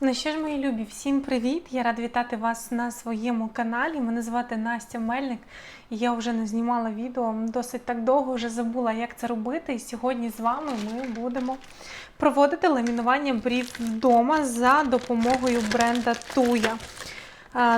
Ну що ж, мої любі, всім привіт! Я рада вітати вас на своєму каналі. Мене звати Настя Мельник. Я вже не знімала відео досить так довго, вже забула, як це робити. І сьогодні з вами ми будемо проводити ламінування брів вдома за допомогою бренда Туя.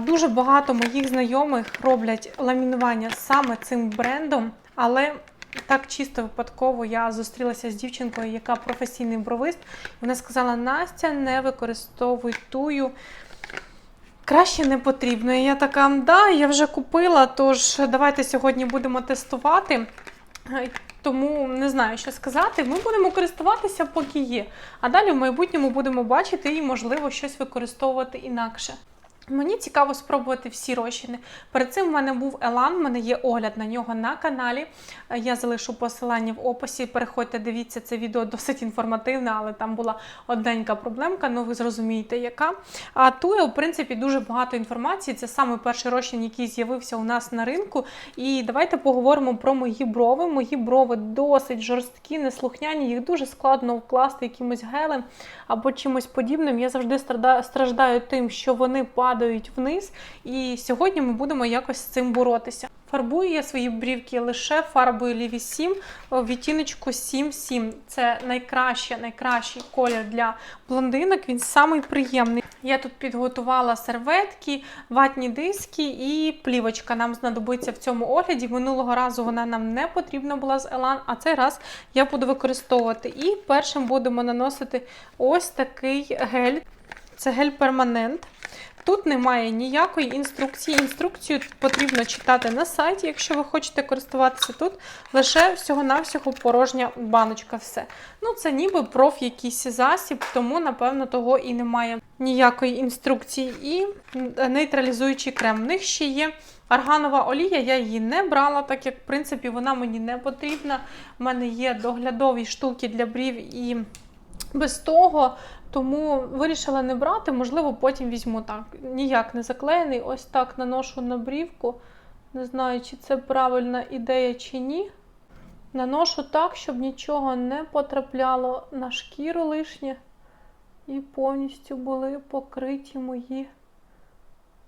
Дуже багато моїх знайомих роблять ламінування саме цим брендом, але так чисто випадково я зустрілася з дівчинкою, яка професійний бровист. Вона сказала: Настя, не використовуй тую. Краще не потрібно. І я така, да, я вже купила, тож давайте сьогодні будемо тестувати. Е, Тому не знаю, що сказати. Ми будемо користуватися, поки є. А далі в майбутньому будемо бачити і, можливо, щось використовувати інакше. Мені цікаво спробувати всі розчини. Перед цим в мене був Елан, в мене є огляд на нього на каналі. Е, Я залишу посилання в описі. Переходьте, дивіться це відео досить інформативне, але там була одненька проблемка, ну ви зрозумієте, яка. А Туя, в принципі, дуже багато інформації. Це саме перший розчин, який з'явився у нас на ринку. І давайте поговоримо про мої брови. Мої брови досить жорсткі, неслухняні, їх дуже складно вкласти якимось гелем або чимось подібним. Я завжди страждаю тим, що вони падають вниз. І сьогодні ми будемо якось з цим боротися. Фарбую я свої брівки лише фарбою Ліві 7 в відтіночку 7-7. Це найкраще, найкращий колір для блондинок. Він самий приємний. Я тут підготувала серветки, ватні диски і плівочка. Нам знадобиться в цьому огляді. Минулого разу вона нам не потрібна була з Елан, а цей раз я буду використовувати. І першим будемо наносити ось такий гель. Це гель перманент. Тут немає ніякої інструкції. Інструкцію потрібно читати на сайті, якщо ви хочете користуватися тут. Лише всього-навсього порожня баночка. Все. Ну, це ніби проф якийсь засіб, тому, напевно, того і немає ніякої інструкції. І нейтралізуючий крем. В них ще є. Арганова олія, я її не брала, так як в принципі вона мені не потрібна. У мене є доглядові штуки для брів і без того, тому вирішила не брати, можливо, потім візьму так. Ніяк не заклеєний. Ось так наношу на брівку. Не знаю, чи це правильна ідея чи ні. Наношу так, щоб нічого не потрапляло на шкіру лишнє. І повністю були покриті мої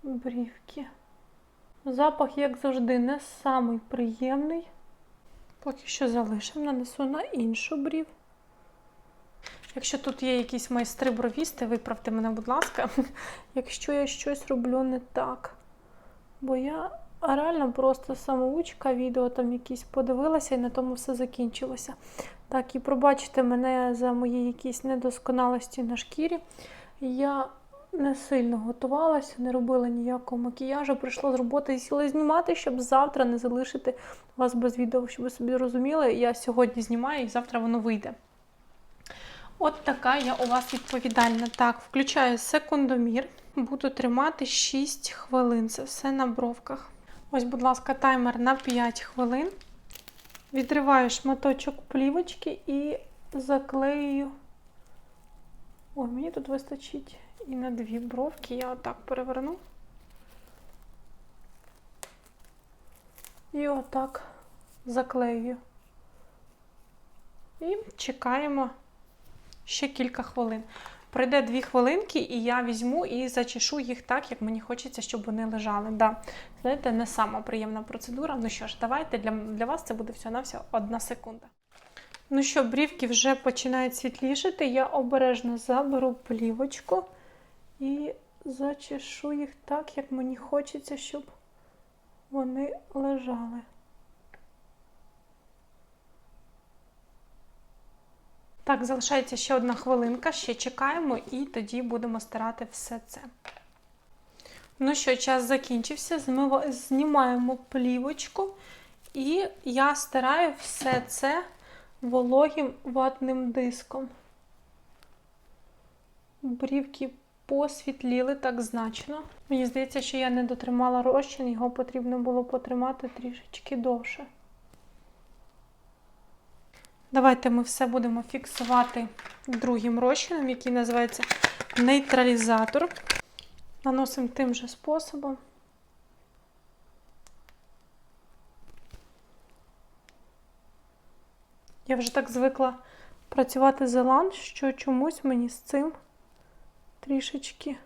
брівки. Запах, як завжди, не самий приємний. Поки що залишимо, нанесу на іншу брів. Якщо тут є якісь майстри бровісти, виправте мене, будь ласка, якщо я щось роблю не так. Бо я реально просто самоучка, відео там якісь подивилася і на тому все закінчилося. Так, і пробачте мене за мої якісь недосконалості на шкірі. Я не сильно готувалася, не робила ніякого макіяжу. Прийшла з роботи і сіла знімати, щоб завтра не залишити вас без відео, щоб ви собі розуміли. Я сьогодні знімаю і завтра воно вийде. От така я у вас відповідальна. Так, включаю секундомір. Буду тримати 6 хвилин. Це все на бровках. Ось, будь ласка, таймер на 5 хвилин. Відриваю шматочок плівочки і заклею. Ой, мені тут вистачить і на дві бровки. Я отак переверну. І отак заклею. І чекаємо ще кілька хвилин. Пройде дві хвилинки, і я візьму і зачешу їх так, як мені хочеться, щоб вони лежали. Да. Знаєте, не сама приємна процедура. Ну що ж, давайте для, для вас це буде всього-навсього одна секунда. Ну що, брівки вже починають світлішати. Я обережно заберу плівочку і зачешу їх так, як мені хочеться, щоб вони лежали. Так, залишається ще одна хвилинка, ще чекаємо, і тоді будемо старати все це. Ну що, час закінчився. Знімаємо плівочку, і я стараю все це вологим ватним диском. Брівки посвітліли так значно. Мені здається, що я не дотримала розчин, його потрібно було потримати трішечки довше. Давайте ми все будемо фіксувати другим розчином, який називається нейтралізатор. Наносимо тим же способом. Я вже так звикла працювати з елан, що чомусь мені з цим трішечки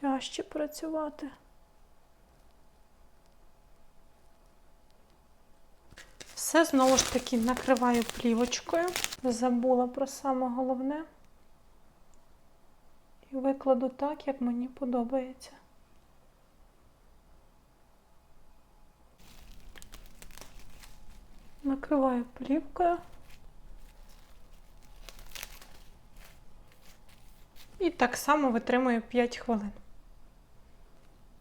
тяжче працювати. Все знову ж таки накриваю плівочкою. Забула про саме головне. І викладу так, як мені подобається. Накриваю плівкою. І так само витримую 5 хвилин.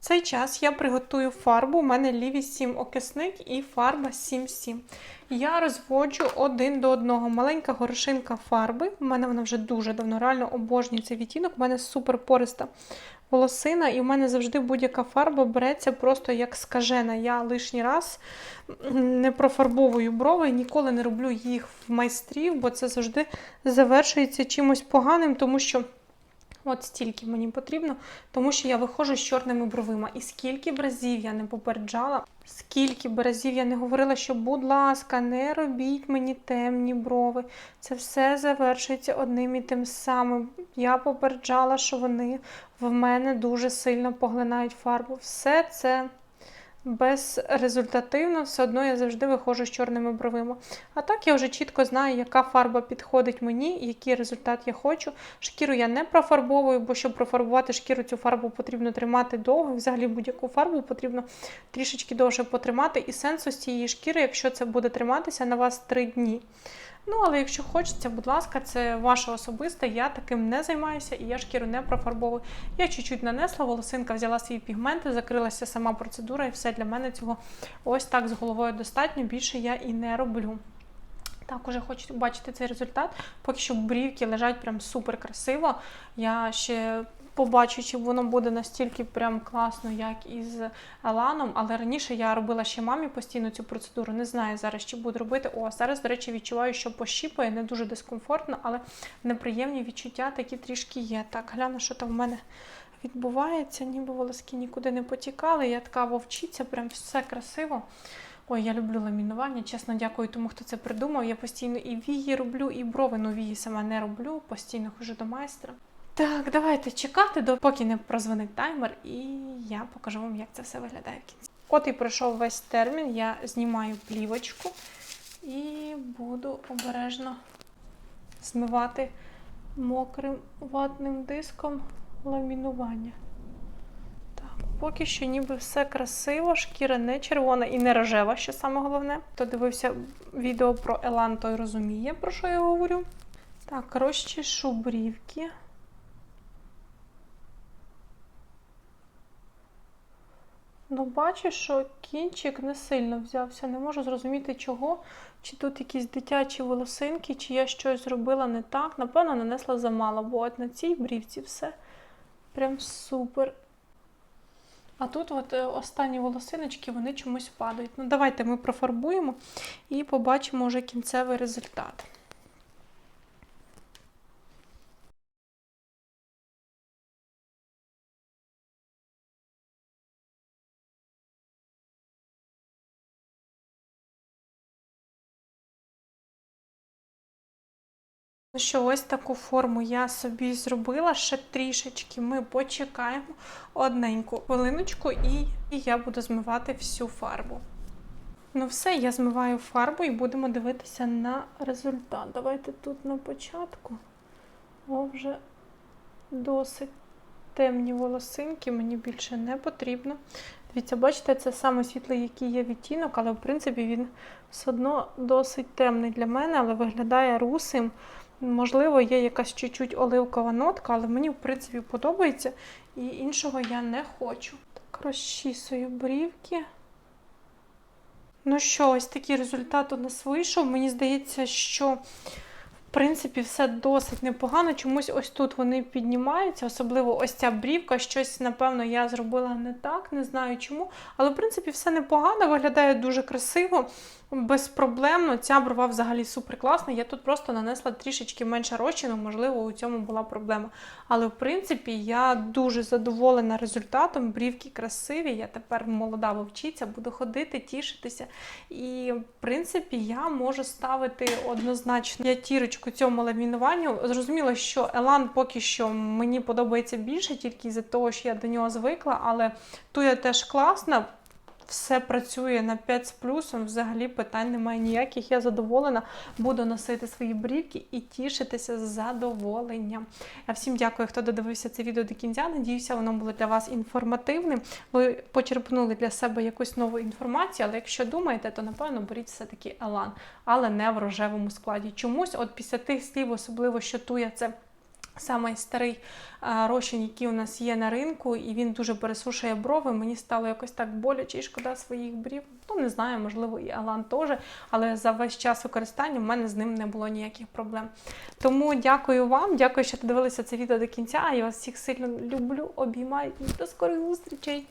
Цей час я приготую фарбу. У мене ліві 7 окисник і фарба 7-7. Я розводжу один до одного маленька горошинка фарби. У мене вона вже дуже давно, реально обожнює цей відтінок. У мене супер пориста волосина, і в мене завжди будь-яка фарба береться просто як скажена. Я лишній раз не профарбовую брови, ніколи не роблю їх в майстрів, бо це завжди завершується чимось поганим, тому що. От стільки мені потрібно, тому що я виходжу з чорними бровима. І скільки б разів я не попереджала, скільки б разів я не говорила, що, будь ласка, не робіть мені темні брови. Це все завершується одним і тим самим. Я попереджала, що вони в мене дуже сильно поглинають фарбу. Все це безрезультативно, все одно я завжди виходжу з чорними бровима. А так я вже чітко знаю, яка фарба підходить мені, який результат я хочу. Шкіру я не профарбовую, бо щоб профарбувати шкіру, цю фарбу потрібно тримати довго. Взагалі будь-яку фарбу потрібно трішечки довше потримати. І сенсу з цієї шкіри, якщо це буде триматися на вас 3 дні. Ну, але якщо хочеться, будь ласка, це ваше особисте, я таким не займаюся і я шкіру не профарбовую. Я чуть-чуть нанесла, волосинка взяла свої пігменти, закрилася сама процедура, і все для мене цього ось так з головою достатньо. Більше я і не роблю. Так, уже хочу бачити цей результат. Поки що брівки лежать прям супер красиво. Я ще побачу, чи воно буде настільки прям класно, як із Еланом. Але раніше я робила ще мамі постійно цю процедуру. Не знаю зараз, чи буду робити. О, зараз, до речі, відчуваю, що пощіпує, не дуже дискомфортно, але неприємні відчуття такі трішки є. Так, гляну, що там в мене. Відбувається, ніби волоски нікуди не потікали. Я така вовчиця, прям все красиво. Ой, я люблю ламінування. Чесно, дякую тому, хто це придумав. Я постійно і вії роблю, і брови. Вії сама не роблю, постійно хожу до майстра. Так, давайте чекати, допоки не прозвонить таймер, і я покажу вам, як це все виглядає в кінці. От і пройшов весь термін, я знімаю плівочку і буду обережно змивати мокрим ватним диском ламінування. Так, поки що ніби все красиво, шкіра не червона і не рожева, що саме головне. Хто дивився відео про Елан, той розуміє, про що я говорю. Так, розчешу брівки. Ну, бачу, що кінчик не сильно взявся. Не можу зрозуміти, чого. Чи тут якісь дитячі волосинки, чи я щось зробила не так. Напевно, нанесла замало, бо от на цій брівці все прям супер. А тут от е, останні волосиночки, вони чомусь падають. Ну, давайте ми профарбуємо і побачимо вже кінцевий результат. Ну що, ось таку форму я собі зробила. Ще трішечки ми почекаємо одненьку хвилиночку, і, я буду змивати всю фарбу. Ну, все, я змиваю фарбу і будемо дивитися на результат. Давайте тут на початку. О, вже досить темні волосинки, мені більше не потрібно. Дивіться, бачите, це саме світлий, який є відтінок, але в принципі він все одно досить темний для мене, але виглядає русим. Можливо, є якась чуть-чуть оливкова нотка, але мені, в принципі, подобається. І іншого я не хочу. Так, розчісую брівки. Ну що, ось такий результат у нас вийшов. Мені здається, що в принципі все досить непогано. Чомусь ось тут вони піднімаються, особливо ось ця брівка. Щось, напевно, я зробила не так, не знаю чому. Але, в принципі, все непогано, виглядає дуже красиво. Безпроблемно. Ця брова взагалі супер класна. Я тут просто нанесла трішечки менше розчину, можливо, у цьому була проблема. Але в принципі я дуже задоволена результатом. Брівки красиві. Я тепер молода вовчиця, буду ходити, тішитися. І в принципі я можу ставити однозначно п'ятірочку цьому ламінуванню. Зрозуміло, що Елан поки що мені подобається більше, тільки із-за того, що я до нього звикла, але туя теж класна. Все працює на 5 з плюсом, взагалі питань немає ніяких. Я задоволена, буду носити свої брівки і тішитися з задоволенням. Я всім дякую, хто додивився це відео до кінця. Надіюся, воно було для вас інформативним. Ви почерпнули для себе якусь нову інформацію, але якщо думаєте, то напевно беріть все-таки Елан, але не в рожевому складі. Чомусь, от після тих слів, особливо що туя це. Саме старий розчин, який у нас є на ринку, і він дуже пересушує брови. Мені стало якось так боляче і шкода своїх брів. Ну не знаю, можливо, і Алан теж, але за весь час використання в мене з ним не було ніяких проблем. Тому дякую вам, дякую, що додивилися це відео до кінця. Я вас всіх сильно люблю, обіймаю і до скорих зустрічей.